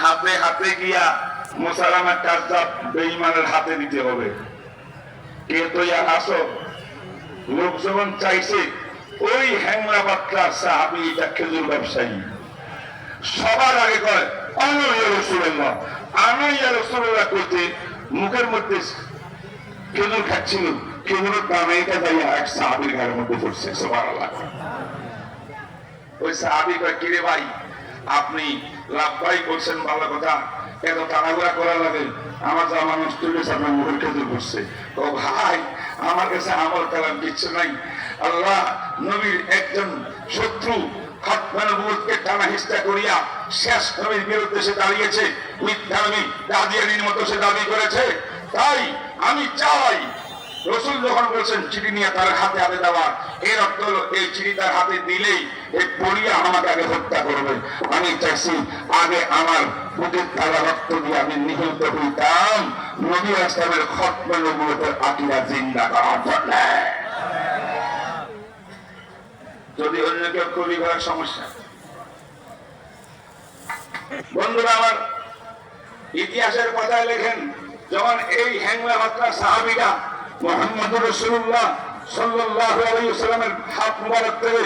হাতে হাতে গিয়া বেঈমানের হাতে দিতে হবে। কে তো আসো? লোক যখন চাইছে, ওই বাচ্চা সাহাবি এটা খেজুর ব্যবসায়ী। সবার আগে কয় মুখের মধ্যে খেজুর খাচ্ছিল। খেজুরের দামে এটা যাইয়া এক সাহাবির ঘরের মধ্যে পড়ছে সবার ওই সাহাবি কয়, কিরে ভাই, আপনি লাভবাই বলছেন ভালো কথা। এত তাড়াহুড়া করা লাগে আমার নষ্ট হয়ে গেছে আপনার মুখের খেজুর করছে ও ভাই, আমার কাছে আমল কালাম কিচ্ছু নাই। আল্লাহ নবীর একজন শত্রু খতমানবুতকে টানা করিয়া শেষ বিরুদ্ধে সে দাঁড়িয়েছে। মতো সে দাবি করেছে। তাই আমি চাই রসুল যখন বলছেন চিঠি নিয়ে তার হাতে হাতে দেওয়া এর অর্থ হলো এই চিঠি তার হাতে দিলেই এই পড়িয়া আমাকে আগে হত্যা করবে। আমি চাইছি, আগে আমার বুকের তালা রক্ত দিয়ে আমি নিহত হইতাম। নবী আসলামের খতমে নবুয়তের আকিরা জিন্দা করার জন্য। যদি অন্য কেউ কবি করার সমস্যা। বন্ধুরা, আমার ইতিহাসের কথায় লেখেন, যখন এই হ্যাংলা মাত্রা সাহাবিরা মোহাম্মদ রসুল্লাহ সাল্লাহ আলাইসাল্লামের হাত মুবারক থেকে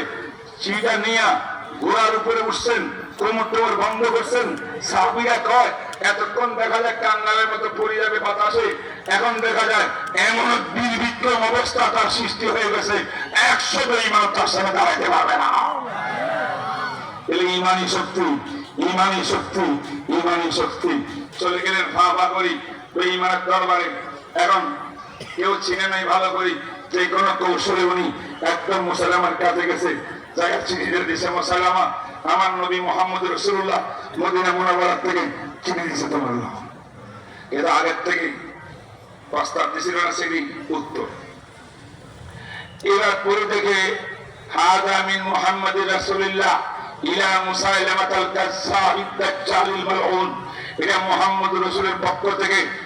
চিটা নিয়া ঘোড়ার উপরে উঠছেন, কোমর বন্ধ করছেন। এতক্ষণ দেখা যায় কাঙ্গালের মতো পড়ে যাবে বাতাসে। এখন দেখা যায় এমন অবস্থা তার সৃষ্টি হয়ে গেছে। একশো ইমান তার সামনে দাঁড়াইতে পারবে না। এলে ইমানি শক্তি ইমানি শক্তি ইমানি শক্তি। চলে গেলেন ফা ফা করি ওই ইমানের দরবারে। এখন কেউ চিনে নাই ভালো করি, যে কোনো কৌশলে উনি একদম মুসালামার কাছে গেছে। মুসালামা আমার নবী মোহাম্মদ রসুল্লাহ মদিনা থেকে তোমার এটা আগের থেকে প্রস্তাব না সেটি উত্তর। এবার পরে থেকে হাদা মিন মুহাম্মদ রাসূলুল্লাহ ইলা মুসাইলামাতাল মালউন এটা মুহাম্মদ রাসূলের পক্ষ থেকে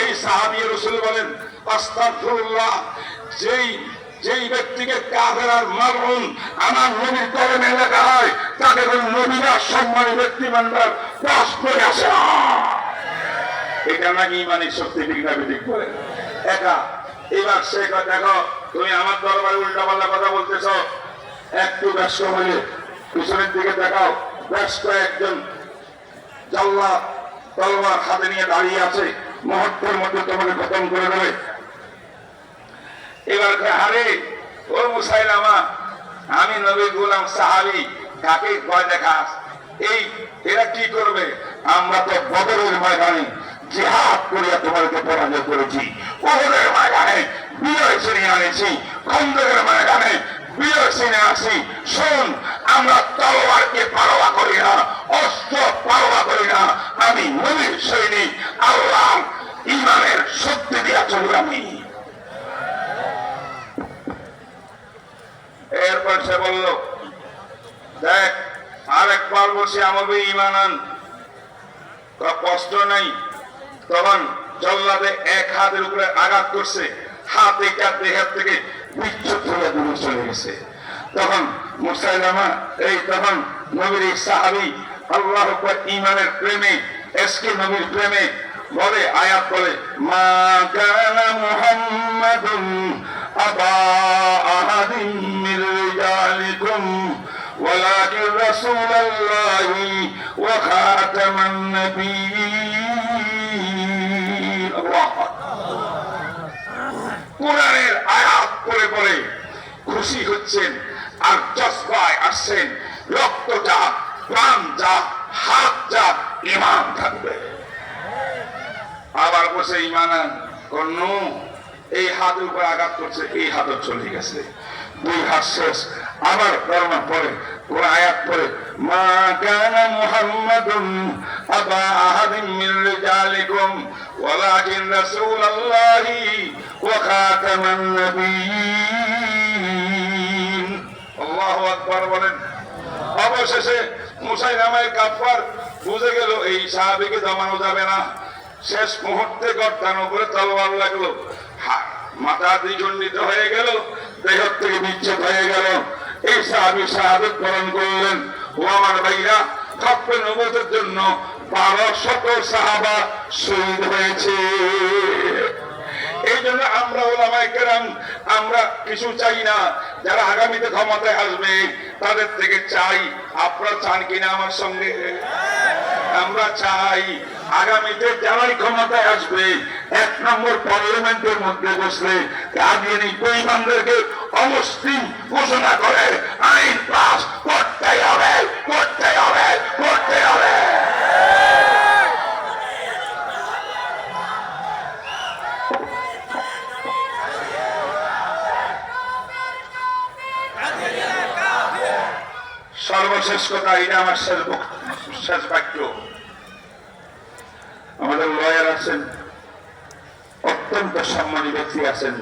এই সাহাবী রসুল বলেন যেই যেই ব্যক্তিকে কাফের আর মারুন আমার নবীর এলাকা হয়, তাকে নবীরা সম্মানী ব্যক্তি মানবার পাশ করে আসে। এটা নাকি ইমানের শক্তি বিঘ্না বিধিক করে? একা এবার সে দেখো, তুমি আমার দরবারে উল্টা পাল্টা কথা বলতেছ। একটু ব্যস্ত হয়ে পিছনের দিকে দেখাও। ব্যস্ত একজন জাল্লা তলবার হাতে নিয়ে দাঁড়িয়ে আছে। মুহূর্তের মধ্যে তোমাকে খতম করে দেবে। এবার কয়, আরে ও মুসাইলামা আমি নবী গুলাম সাহাবি কাকে ভয় দেখাস। এই এরা কি করবে? আমরা তো বদরের ময়দানে জিহাদ করিয়া তোমাদেরকে পরাজয় করেছি। ওহদের ময়দানে বিজয় ছিনিয়ে আনেছি। খন্দকের ময়দানে বিজয় ছিনে আসি শোন আমরা তলোয়ারকে পারোয়া করি না, অস্ত্র পারোয়া করি না। আমি নবীর সৈনিক, আল্লাহ ইমানের শক্তি দিয়া চলি আমি। এরপর সে বলল, দেখ আরেকবার বসে আমাকে ইমান আন। কষ্ট নাই। তখন জল্লাদে এক হাতের উপরে আঘাত করছে, হাত এটা দেহের থেকে বিচ্ছুত হয়ে দূরে চলে গেছে। তখন মুসাইলামা, এই তখন নবীর সাহাবি আল্লাহ ইমানের প্রেমে, এসকে নবীর প্রেমে বলে, আয়াত বলে, মা কানা আবা খুশি হচ্ছেন। আর জজবায় আসছেন রক্ত যা প্রাণ যা হাত যা ইমান আবার বসে ইমান কর্ণ এই হাতের উপর আঘাত করছে, এই হাতও চলে গেছে। দুই হাত শেষ। আবার করোনা পরে কোন আয়াত পড়ে মা কানা মুহাম্মাদুন আবা আহাদিন মিন রিজালিকুম, ওয়ালাকিন রাসূলুল্লাহি ওয়া খাতামান আল্লাহু আকবার বলেন। অবশেষে মুসাইলামায় কাফার বুঝে গেল, এই সাহাবিকে দমানো যাবে না। শেষ মুহূর্তে গর্তার উপরে তলোয়ার লাগল। মাথা দ্বিখণ্ডিত হয়ে গেল দেহ থেকে বিচ্ছেদ হয়ে গেল। এই সাহাবি শাহাদত বরণ করলেন। ও আমার ভাইরা খপ্পে নবতের জন্য বারো শত সাহাবা শহীদ হয়েছে। আমরা ওলামায়ে কেরাম, আমরা কিছু চাই না। যারা আগামীতে ক্ষমতায় আসবে, তাদের থেকে চাই, আপনারা চান কিনা আমার সঙ্গে? আমরা চাই, আগামীতে যারাই ক্ষমতায় আসবে, এক নম্বর পার্লামেন্টের মধ্যে বসলে কাদিয়ানি পরিমাণদেরকে ঘোষণা করে, আইন পাস করতে হবে করতে হবে সর্বশেষ কথা এটা আমার শেষ শেষ বাক্য। আমাদের লয়ার আছেন অত্যন্ত সম্মানী ব্যক্তি আছেন